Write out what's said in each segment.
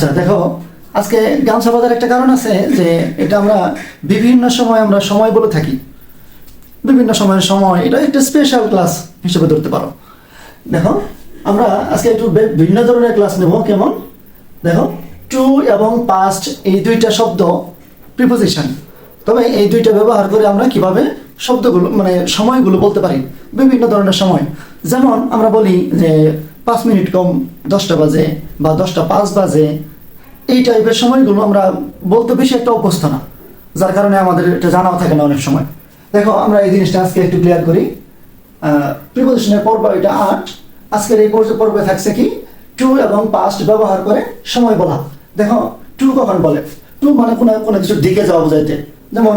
আচ্ছা দেখো, আজকে গান বাজার একটা কারণ আছে যে এটা আমরা বিভিন্ন সময় আমরা সময় বলে থাকি। বিভিন্ন সময়ের সময়, এটা একটা স্পেশাল ক্লাস হিসেবে ধরতে পারো। দেখো, আমরা আজকে একটু ভিন্ন ধরনের ক্লাস নেব, কেমন? দেখো টু এবং পাস্ট এই দুইটা শব্দ প্রিপোজিশন তবে এই দুইটা ব্যবহার করে আমরা কীভাবে শব্দগুলো মানে সময়গুলো বলতে পারি? বিভিন্ন ধরনের সময়। যেমন আমরা বলি যে পাঁচ মিনিট কম দশটা বাজে বা দশটা পাঁচ বাজে এই টাইপের সময়গুলো আমরা বলতে বেশি একটা অভ্যস্ত না, যার কারণে আমাদের এটা জানাও থাকে না অনেক সময়। দেখো, আমরা এই জিনিসটা আজকে একটু ক্লিয়ার করি। প্রিপোজিশনের পর্ব এটা আট। আজকের এই পর্ব থাকছে কি? টু এবং পাস্ট ব্যবহার করে সময় বলা। দেখো টু কখন বলে? টু মানে কোনো কোনো কিছু দিকে যাওয়া বোঝাইতে। যেমন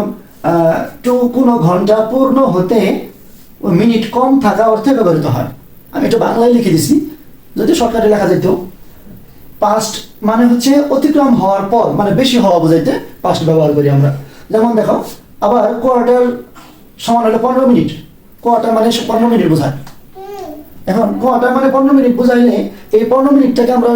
টু কোনো ঘণ্টা পূর্ণ হতে মিনিট কম থাকা অর্থে ব্যবহৃত হয়। আমি এটা বাংলায় লিখে দিছি, যদি সরকারি লেখা যেত পাস্ট মানে হচ্ছে অতিক্রম হওয়ার পর মানে বেশি হওয়া বোঝাইতে পাস্ট ব্যবহার করি আমরা। যেমন দেখো, আবার কোয়ার্টার সমান হলে পনেরো মিনিট। কোয়ার্টার মানে পনেরো মিনিট বোঝায়। এখন কোয়ার্টার মানে পনেরো মিনিট বোঝাইলে এই পনেরো মিনিটটাকে আমরা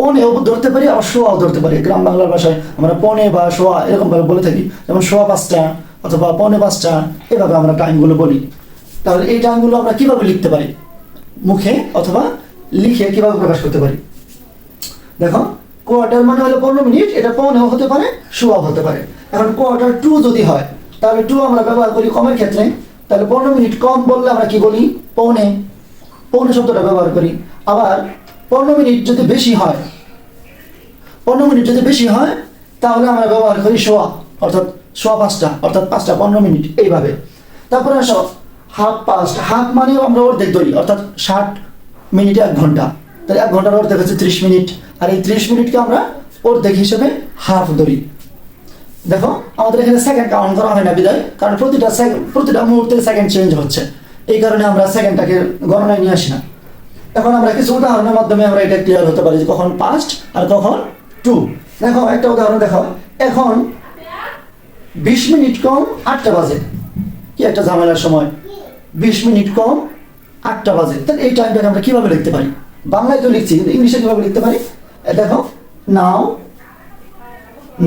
পনেও ধরতে পারি আবার শোয়াও ধরতে পারি। গ্রাম বাংলার ভাষায় আমরা পনে বা শোয়া এরকম ভাবে বলে থাকি। যেমন শোয়া পাঁচটা অথবা পনে পাঁচটা, এভাবে আমরা টাইমগুলো বলি। তাহলে এই টাইমগুলো আমরা কীভাবে লিখতে পারি? মুখে অথবা লিখে কীভাবে প্রকাশ করতে পারি? দেখো কোয়ার্টার মানে হলো পনেরো মিনিট, এটা পনেও হতে পারে শোয়াও হতে পারে। এখন কোয়ার্টার টু যদি হয়, তাহলে টু আমরা ব্যবহার করি কমের ক্ষেত্রে। তাহলে পনেরো মিনিট কম বললে আমরা কি বলি? পৌনে। পৌনে শব্দটা ব্যবহার করি। আবার পনেরো মিনিট যদি বেশি হয়, পনেরো মিনিট যদি বেশি হয়, তাহলে আমরা ব্যবহার করি শোয়া অর্থাৎ সোয়া পাঁচটা, অর্থাৎ পাঁচটা, পনেরো মিনিট, এইভাবে। তারপরে আসো হাফ পাস্ট হাফ মানেও আমরা অর্ধেক ধরি, অর্থাৎ ষাট মিনিটে এক ঘণ্টা। তাহলে এক ঘণ্টার অর্ধেক হচ্ছে ত্রিশ মিনিট। আর এই ত্রিশ মিনিটকে আমরা অর্ধেক হিসেবে হাফ ধরি। দেখো, আমাদের এখানে সেকেন্ড কাউন্ট করা হয় না বিদায়, কারণ প্রতিটা প্রতিটা মুহূর্তে সেকেন্ড চেঞ্জ হচ্ছে। এই কারণে আমরা সেকেন্ডটাকে গণনায় নিয়ে আসি না। এখন আমরা কিছু উদাহরণের মাধ্যমে আমরা এটা ক্লিয়ার হতে পারি কখন পাস্ট আর কখন টু দেখো, একটা উদাহরণ দেখো। এখন বিশ মিনিট কম আটটা বাজে। কি একটা ঝামেলার সময়? বিশ মিনিট কম আটটা বাজে। তাহলে এই টাইমটাকে আমরা কীভাবে লিখতে পারি? বাংলায় তো লিখছি ইংলিশে কীভাবে লিখতে পারি? দেখো now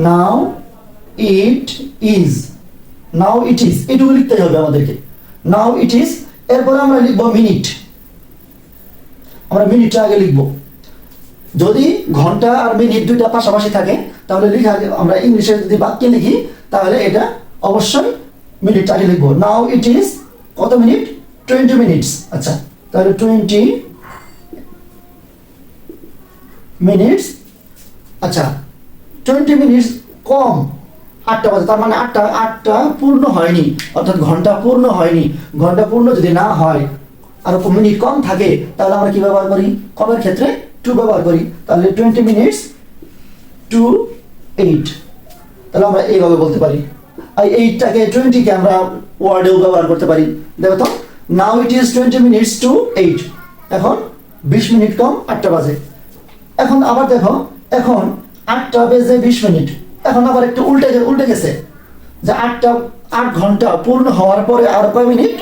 now it is now it is এটুকু লিখতে হবে আমাদেরকে। নাও ইট ইজ এরপরে আমরা লিখব মিনিট আমরা মিনিটটা আগে লিখব। যদি ঘণ্টা আর মিনিট দুইটা পাশাপাশি থাকে, তাহলে লিখা আমরা ইংলিশে যদি বাক্যে লিখি, তাহলে এটা অবশ্যই মিনিটটা আগে লিখব। নাও ইট ইজ কত মিনিট টোয়েন্টি মিনিটস আচ্ছা তাহলে টোয়েন্টি মিনিটস? আচ্ছা টোয়েন্টি মিনিটস কম। আটটা বাজে, তার মানে আটটা আটটা পূর্ণ হয়নি। অর্থাৎ ঘণ্টা পূর্ণ হয়নি। ঘণ্টা পূর্ণ যদি না হয়, আর মিনিট কম থাকে, তাহলে আমরা কি ব্যবহার করি? কমের ক্ষেত্রে টু ব্যবহার করি। তাহলে টোয়েন্টি মিনিটস টু এইট তাহলে আমরা এইভাবে বলতে পারি। আর এইটটাকে টোয়েন্টিকে আমরা ওয়ার্ডেও ব্যবহার করতে পারি। দেখো তো now it is twenty minutes to eight এখন বিশ মিনিট কম, আটটা বাজে। এখন আবার দেখো, এখন আটটা বেজে বিশ মিনিট। এখন আবার একটু উল্টে উল্টে গেছে। যে আটটা, আট ঘণ্টা পূর্ণ হওয়ার পরে আর কয় মিনিট?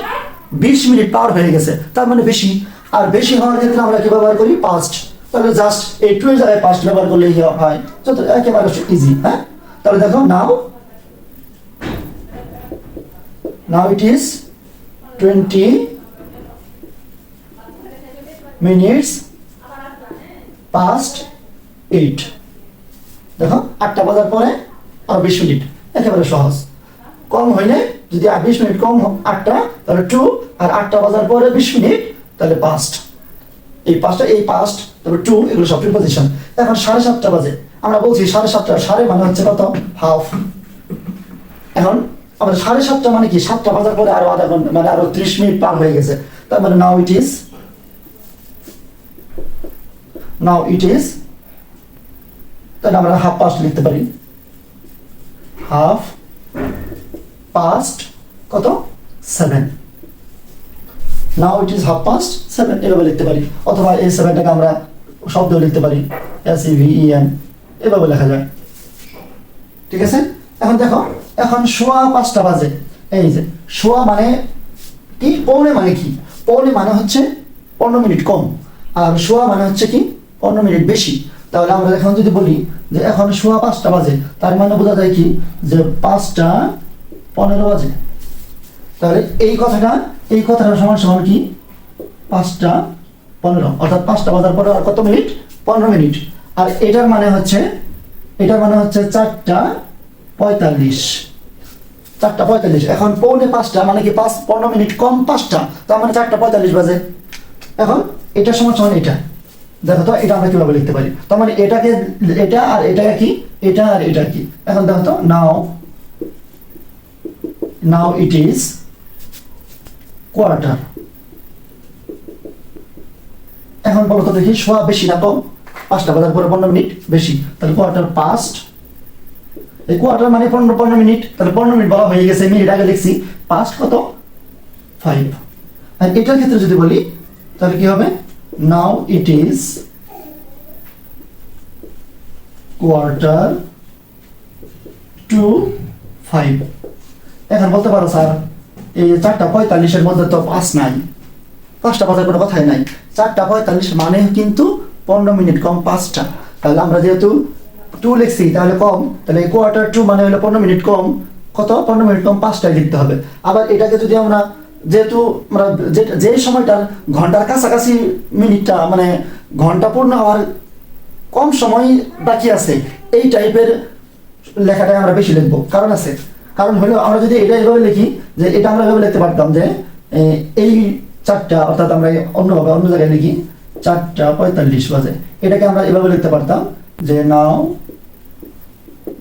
বিশ মিনিট পার হয়ে গেছে। তার মানে বেশি। আর বেশি হওয়ার ক্ষেত্রে আমরা কি ব্যবহার করি? পাস্ট তাহলে জাস্ট এই টু এর জায়গায় পাস্ট ব্যবহার করলেই হয়। যত একেবারে ইজি হ্যাঁ? তাহলে দেখো now now it is twenty minutes past eight দেখো, আটটা বাজার পরে আর বিশ মিনিট। একেবারে সহজ। কম হইলে যদি আর বিশ মিনিট কম আটটা, তাহলে টু আর আটটা বাজার পরে বিশ মিনিট, তাহলে পাস্ট এই পাঁচটা এই পাস্ট তারপর টু এগুলো সব প্রিপোজিশন এখন সাড়ে সাতটা বাজে। আমরা বলছি সাড়ে সাতটা, সাড়ে মানে হচ্ছে কত? হাফ এখন আমাদের সাড়ে সাতটা মানে কি? সাতটা বাজার পরে আরও আধা ঘণ্টা মানে আরও ত্রিশ মিনিট পার হয়ে গেছে। তার মানে নাও it is now it is তাহলে আমরা হাফ পাস্ট লিখতে পারি। হাফ পাস্ট কত? Seven now it is half past seven এভাবে লিখতে পারি। অথবা এই সেভেনটাকে আমরা শব্দ লিখতে পারি। এস ই ভি এন এভাবে লেখা যায়। ঠিক আছে? এখন দেখো, এখন শোয়া পাঁচটা বাজে। এই যে শোয়া মানে কি? পৌনে মানে কি? পৌনে মানে হচ্ছে পনেরো মিনিট কম। আর শোয়া মানে হচ্ছে কি? পনেরো মিনিট বেশি। তাহলে আমরা এখন যদি বলি যে এখন সোয়া পাঁচটা বাজে, তার মানে বোঝা যায় কি? যে পাঁচটা পনেরো বাজে। তাহলে এই কথাটা এই কথাটা সমান সমান কি? পাঁচটা পনেরো। অর্থাৎ পাঁচটা বাজার পরে আর কত মিনিট? পনেরো মিনিট। আর এটার মানে হচ্ছে, এটার মানে হচ্ছে চারটা পঁয়তাল্লিশ। চারটা পঁয়তাল্লিশ। এখন পৌনে পাঁচটা মানে কি পাঁচ, পনেরো মিনিট কম পাঁচটা? তার মানে চারটা পঁয়তাল্লিশ বাজে। এখন এটা সমান সমান এটা। দেখো তো, এটা আমরা কীভাবে লিখতে পারি? তার মানে এটাকে, এটা আর এটা কি? এটা আর এটা কি? এখন দেখো তো নাও নাও ইট ইজ কোয়ার্টার এখন বলো তো দেখি, সোয়া বেশি না কম? পাঁচটা বাজার পরে পনেরো মিনিট বেশি। তাহলে কোয়ার্টার পাস্ট এই কোয়ার্টার মানে পনেরো পনেরো মিনিট। তাহলে পনেরো মিনিট বলা হয়ে গেছে, মিনিট আগে লিখছি পাস্ট কত? ফাইভ আর এটার ক্ষেত্রে যদি বলি, তাহলে কি হবে? Now it is quarter to five এখন বলতে পারো, স্যার, এই চারটা পঁয়তাল্লিশের মধ্যে তো পাঁচ নাই। পাঁচটা বাজার কোনো কথাই নাই। চারটা পঁয়তাল্লিশ মানে কিন্তু পনেরো মিনিট, কম পাঁচটা। তাহলে আমরা যেহেতু টু লিখছি, তাহলে কম, তাহলে কোয়ার্টার টু মানে হলো পনেরো মিনিট কম। কত? পনেরো মিনিট কম, পাঁচটায় লিখতে হবে। আবার এটাকে যদি আমরা যেহেতু আমরা যে সময়টার ঘণ্টার কাছাকাছি মিনিটটা মানে ঘণ্টা পূর্ণ হওয়ার কম সময় বাকি আছে, এই টাইপের লেখাটাই আমরা বেশি লিখব। কারণ আছে। কারণ হলো আমরা যদি এটা এভাবে লিখি, যে এটা আমরা এভাবে লিখতে পারতাম যে এই চারটা, অর্থাৎ আমরা অন্যভাবে অন্য জায়গায় লিখি, চারটা পঁয়তাল্লিশ বাজে। এটাকে আমরা এভাবে লিখতে পারতাম যে now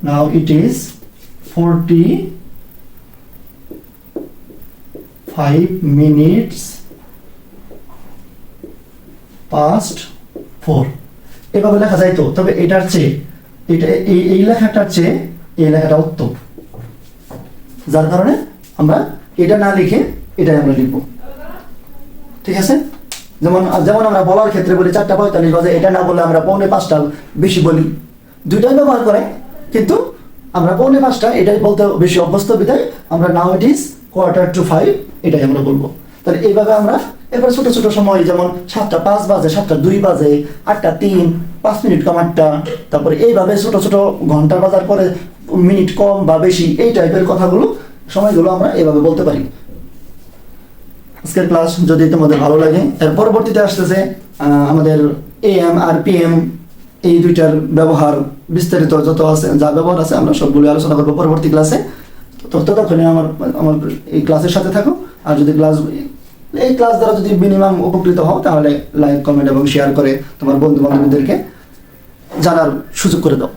now it is forty five minutes past four এভাবে লেখা যাইতো তবে এটার চেয়ে, এটা, এই এই লেখাটার চেয়ে এই লেখাটা উত্তম। যার কারণে আমরা এটা না লিখে এটাই আমরা লিখব। ঠিক আছে? যেমন যেমন আমরা বলার ক্ষেত্রে বলি চারটা পঁয়তাল্লিশ বাজে, এটা না বলে আমরা পৌনে পাঁচটা বেশি বলি। দুইটাই ব্যবহার করে, কিন্তু আমরা পৌনে পাঁচটা এটাই বলতে বেশি অভ্যস্ত বিদায় আমরা now it is quarter to five এটাই আমরা বলব। তাহলে এইভাবে আমরা এবার ছোট ছোট সময়, যেমন সাতটা পাঁচ বাজে, সাতটা দুই বাজে, আটটা তিন, পাঁচ মিনিট কম আটটা, তারপরে এইভাবে ছোট ছোট ঘণ্টা বাজার পরে মিনিট কম বা বেশি, এই টাইপের কথাগুলো, সময়গুলো আমরা এভাবে বলতে পারি। আজকের ক্লাস যদি তোমাদের ভালো লাগে, এর পরবর্তীতে আসতেছে আমাদের এএম আর পিএম এই দুইটার ব্যবহার বিস্তারিত যত আছে, যা ব্যবহার আছে, আমরা সবগুলো আলোচনা করব পরবর্তী ক্লাসে ততক্ষণে আমার আমার এই ক্লাসের সাথে থাকো। আর যদি ক্লাস, এই ক্লাস দ্বারা যদি মিনিমাম উপকৃত হও, তাহলে লাইক কমেন্ট এবং শেয়ার করে তোমার বন্ধু বান্ধবীদেরকে জানার সুযোগ করে দাও।